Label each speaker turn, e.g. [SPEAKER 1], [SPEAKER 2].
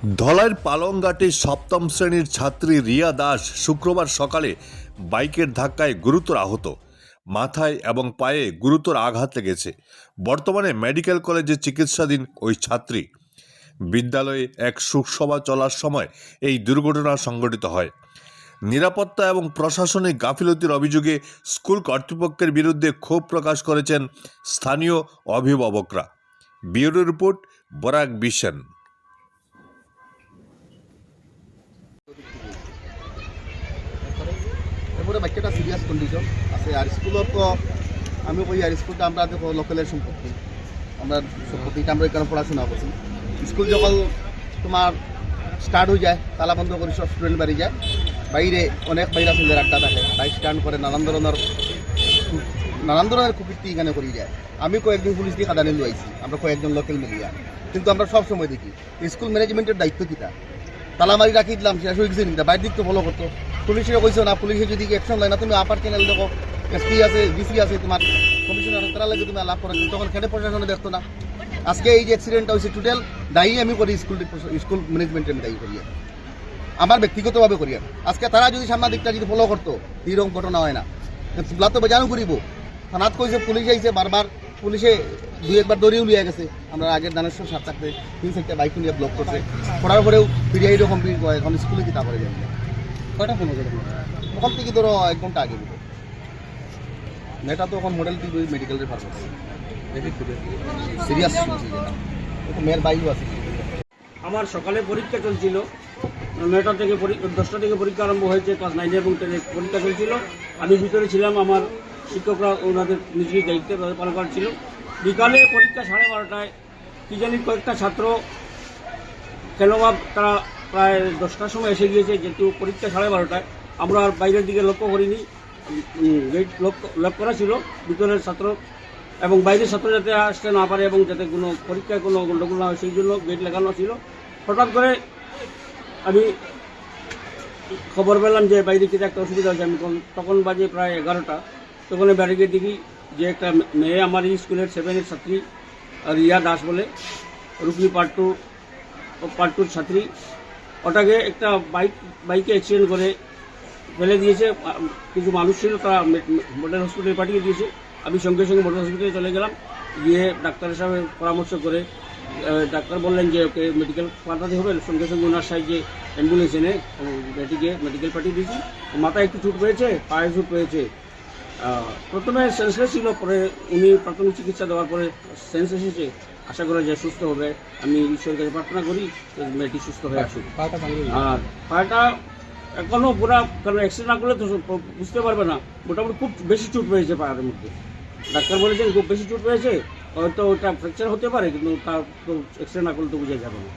[SPEAKER 1] ধলাইয়ের পালংঘাটের সপ্তম শ্রেণির ছাত্রী রিয়া দাস শুক্রবার সকালে বাইকের ধাক্কায় গুরুতর আহত। মাথায় এবং পায়ে গুরুতর আঘাত লেগেছে। বর্তমানে মেডিকেল কলেজে চিকিৎসাধীন ওই ছাত্রী। বিদ্যালয়ে এক সুখসভা চলার সময় এই দুর্ঘটনা সংঘটিত হয়। নিরাপত্তা এবং প্রশাসনিক গাফিলতির অভিযোগে স্কুল কর্তৃপক্ষের বিরুদ্ধে ক্ষোভ প্রকাশ করেছেন স্থানীয় অভিভাবকরা। ব্যুরো রিপোর্ট বরাক বিশন
[SPEAKER 2] বাচ্চাটা সিরিয়াস কন্ডিশন আছে। আর স্কুলত আমি কই আর স্কুলটা আমরা দেখো লোকালের সম্পত্তি। আমরা সম্পত্তি এটা আমরা এখানে পড়াশোনা করছি স্কুল যখন তোমার স্টার্ট হয়ে যায়, তালা বন্ধ করে সব স্টুডেন্ট বাড়ি যায়। বাইরে অনেক বাইরা ছেলের আড্ডা থাকে। বাইক স্ট্যান্ড করে নানান ধরনের নানান ধরনের কুকীর্তি এখানে করি যায়। আমি কয়েকদিন পুলিশ দিয়ে খাদানি লুয়াইছি আমরা কয়েকজন লোকাল মিলিয়া কিন্তু আমরা সব সময় দেখি, স্কুল ম্যানেজমেন্টের দায়িত্ব কিতা? তালামারি রাখি দিলাম, শেষ হয়ে গেছে বাইরের দিক তো ফলো করতো পুলিশে কইছো না, পুলিশে যদি অ্যাকশন লয় না, তুমি আপার চ্যানেল দেখো এসপি আছে ডিসি আছে তোমার কমিশনার তারা লাগে তুমি লাভ করা তখন খেটে প্রশাসনে দেখতো না। আজকে এই যে অ্যাক্সিডেন্টটা হয়েছে টোটাল দায়ী আমি করি স্কুল স্কুল ম্যানেজমেন্টের দায়ী করি। আমার ব্যক্তিগতভাবে করি আজকে তারা যদি সাংবাদিকটা যদি ফলো করতো এইরকম ঘটনা হয় না। তো বেজানো করিব থানাত কইছে পুলিশ আইছে বারবার পুলিশে দুই একবার দড়িও লিয়ে গেছে। আমরা আগের দানেশ্বর সাত থাকতে তিন চারটা বাইক নিয়ে ব্লক করছে করার পরেও ফিরে এইরকম এখন স্কুলে কি তা করে যাবে কয়টা ফোন হয়েছে ওখান থেকে ধরো এক ঘণ্টা আগে দিল। মেয়েটা তো এখন মডেল টিভি মেডিকেল রেফার করছে সিরিয়াস মেয়ের বাইকও আছে।
[SPEAKER 3] আমার সকালে পরীক্ষা চলছিল। নয়টা থেকে দশটা থেকে পরীক্ষা আরম্ভ হয়েছে ক্লাস নাইনে এবং টেনে পরীক্ষা চলছিল। আমি ভিতরে ছিলাম আমার শিক্ষকরা ওনাদের নিজের দায়িত্বে তাদের পালন করা ছিল বিকালে পরীক্ষা সাড়ে বারোটায়। কি জানি কয়েকটা ছাত্র কেন তারা প্রায় দশটার সময় এসে গিয়েছে, যেহেতু পরীক্ষা সাড়ে বারোটায়। আমরা আর বাইরের দিকে লক্ষ্য করিনি। গেট লক করা ছিল। ভিতরের ছাত্র এবং বাইরের ছাত্র যাতে আসতে না পারে এবং যাতে কোনো পরীক্ষায় কোনো গণ্ডগোল না হয়, সেই জন্য গেট লাগানো ছিল। হঠাৎ করে আমি খবর পেলাম যে বাইরে কিছু একটা অসুবিধা হয়েছে। আমি তখন- বাজে প্রায় এগারোটা। তখন ব্যারিকে দেখি যে একটা মেয়ে আমার স্কুলের সেভেনের ছাত্রী, রিয়া দাস বলে রুকনি পার্ট টু পার্ট টুর ছাত্রী। ওটাকে একটা বাইক, বাইকে অ্যাক্সিডেন্ট করে ফেলে দিয়েছে। কিছু মানুষ ছিল, তারা মডেল হসপিটালে পাঠিয়ে দিয়েছে। আমি সঙ্গে সঙ্গে মডেল হসপিটালে চলে গেলাম। গিয়ে ডাক্তারের সাথে পরামর্শ করে ডাক্তার বললেন যে, ওকে মেডিকেল পাঠাতে হবে। সঙ্গে সঙ্গে ওনার সাহায্যে অ্যাম্বুলেন্স এনে বেটিকে মেডিকেল পাঠিয়ে দিয়েছি। মাথায় একটু চুট পেয়েছে, পায়ে চুট পেয়েছে। প্রথমে সেন্সলেস ছিল পরে উনি প্রাথমিক চিকিৎসা দেওয়ার পরে সেন্স এসেছে আশা করা যায় সুস্থ হবে। আমি ঈশ্বরের কাছে প্রার্থনা করি মেয়েটি সুস্থ হয়ে আসুক। আর পাটা এখনও পুরা কারণ অ্যাক্সিডেন্ট না করলে তো বুঝতে পারবে না। মোটামুটি খুব বেশি চুট পেয়েছে পায়ের মধ্যে। ডাক্তার বলেছেন খুব বেশি চুট পেয়েছে হয়তো ওটা ফ্র্যাকচার হতে পারে কিন্তু তার তো এক্সরে না করলে তো বোঝা যাবে না।